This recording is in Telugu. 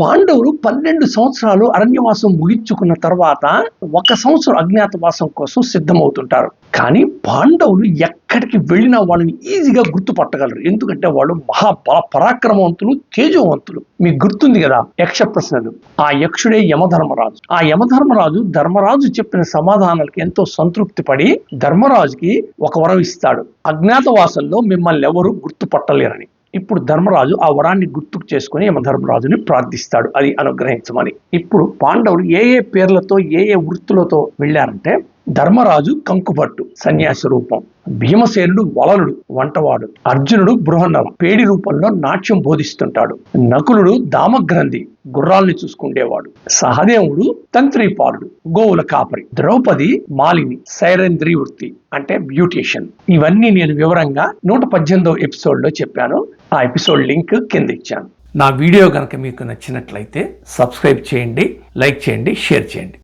పాండవులు పన్నెండు సంవత్సరాలు అరణ్యవాసం ముగించుకున్న తర్వాత ఒక సంవత్సరం అజ్ఞాతవాసం కోసం సిద్ధమవుతుంటారు. కానీ పాండవులు ఎక్కడికి వెళ్ళినా వాళ్ళని ఈజీగా గుర్తుపట్టగలరు. ఎందుకంటే వాళ్ళు మహా పరాక్రమవంతులు తేజవంతులు. మీకు గుర్తుంది కదా యక్ష ప్రశ్నలు ఆ యక్షుడే యమధర్మరాజు. ఆ యమధర్మరాజు ధర్మరాజు చెప్పిన సమాధానాలకు ఎంతో సంతృప్తి పడి ధర్మరాజుకి ఒక వరం ఇస్తాడు. అజ్ఞాతవాసంలో మిమ్మల్ని ఎవరు గుర్తుపట్టలేరని. ఇప్పుడు ధర్మరాజు ఆ వరాన్ని గుర్తుకు చేసుకుని యమధర్మరాజుని ప్రార్థిస్తాడు. అది అనుగ్రహించమని. ఇప్పుడు పాండవులు ఏ ఏ పేర్లతో ఏ ఏ వృత్తులతో వెళ్ళారంటే ధర్మరాజు కంకుపట్టు సన్యాసి రూపం భీమసేనుడు వలలుడు వంటవాడు అర్జునుడు బృహన్నల పేడి రూపంలో నాట్యం బోధిస్తుంటాడు నకులుడు దామగ్రంథి గుర్రాల్ని చూసుకుండేవాడు సహదేవుడు తంత్రిపాలుడు గోవుల కాపరి ద్రౌపది మాలిని సైరేంద్రి వృత్తి అంటే బ్యూటీషియన్. ఇవన్నీ నేను వివరంగా నూట పద్దెనిమిదో ఎపిసోడ్లో చెప్పాను. ఆ ఎపిసోడ్ లింక్ కింద ఇచ్చాను. నా వీడియో కనుక మీకు నచ్చినట్లయితే సబ్స్క్రైబ్ చేయండి లైక్ చేయండి షేర్ చేయండి.